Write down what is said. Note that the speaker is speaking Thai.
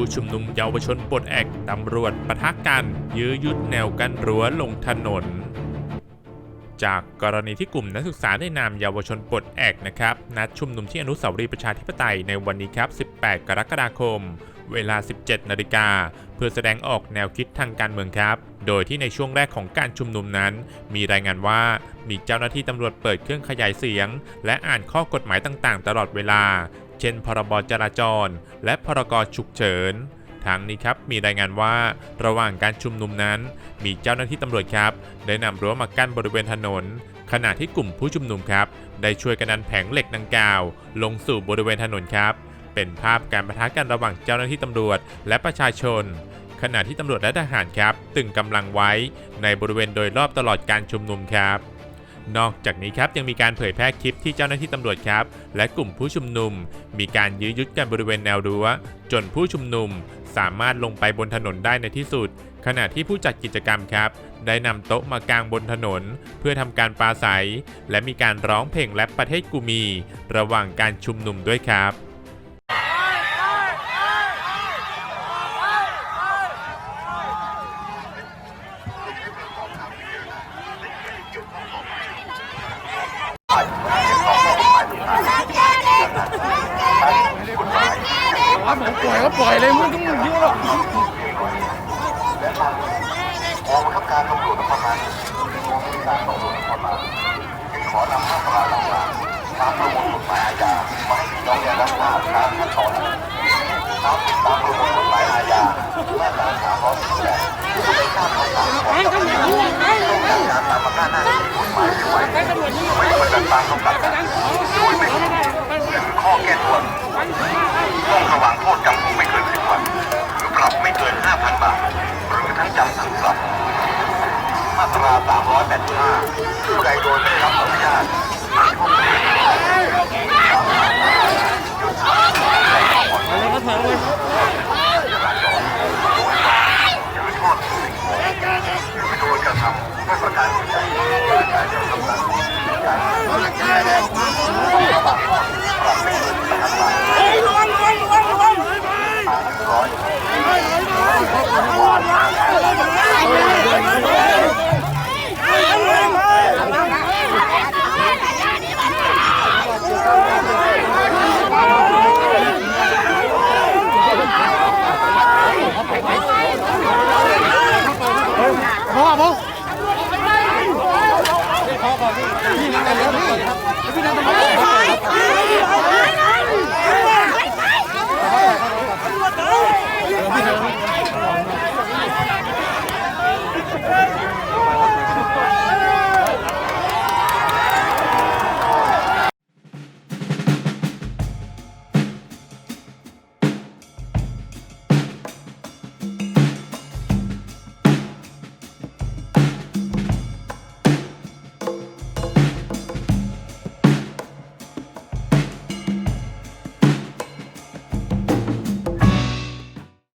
ผู้ชุมนุมเยาวชนปลดแอกตำรวจปะทะกันยื้อยุดแนวกันรั้วลงถนน จากกรณีที่กลุ่มนักศึกษาได้นามเยาวชนปลดแอกนะครับนัดชุมนุมที่อนุสาวรีย์ประชาธิปไตยในวันนี้ครับ 18 กรกฎาคม เวลา 17 นาฬิกาเพื่อแสดงออกแนวคิดทางการเมืองครับ โดยที่ในช่วงแรกของการชุมนุมนั้น มีรายงานว่ามีเจ้าหน้าที่ตำรวจเปิดเครื่องขยายเสียง และอ่านข้อกฎหมายต่างๆ ตลอดเวลา เช่น พรบจราจร และพรกฉุกเฉินทั้งนี้ครับมีรายงานว่าระหว่างการชุมนุมนั้น มีเจ้าหน้าที่ตำรวจครับ ได้นำรั้วมากั้นบริเวณถนน ขณะที่กลุ่มผู้ชุมนุมครับ ได้ช่วยกันดันแผงเหล็กดังกล่าว ลงสู่บริเวณถนนครับ เป็นภาพการประทะกันระหว่างเจ้าหน้าที่ตำรวจ และประชาชน ขณะที่ตำรวจและทหารครับ ตึงกำลังไว้ในบริเวณโดยรอบตลอดการชุมนุมครับ นอกจากนี้ครับยังมีการเผยแพร่คลิปที่เจ้าหน้าที่ตำรวจครับ และกลุ่มผู้ชุมนุม มีการยื้อยุดกันบริเวณแนวรั้ว จนผู้ชุมนุมสามารถลงไปบนถนนได้ในที่สุด ขณะที่ผู้จัดกิจกรรมครับ ได้นำโต๊ะมากางบนถนน เพื่อทำการปราศัย และมีการร้องเพลงแรปประเทศกูมี ระหว่างการชุมนุมด้วยครับครับ ปล่อยเลยมึงต้องยุ่งหรอกกองบังคับการตำรวจนครบาลกองบังคับการตำรวจนครบาลจึงขอนำมาตราต่างๆตามประมวลกฎหมายอาญามาให้พี่น้องได้รับทราบตามขั้นตอนตามตามประมวลกฎหมายอาญามาตรา318ผู้ไม่ทราบคำสั่งของเจ้าหน้าที่ต้องการตามอำนาจหน้าที่กฎหมายไม่ไหวไม่ปฏิบัติตามคำสั่งโดยไม่ข้อแก้ตัว ครับ มาตรา 385ผู้ใดโดยไม่ได้รับอนุญาตร้อย พ่อพ่อพี่นั่งกันแล้วพี่นั่งกันแล้ว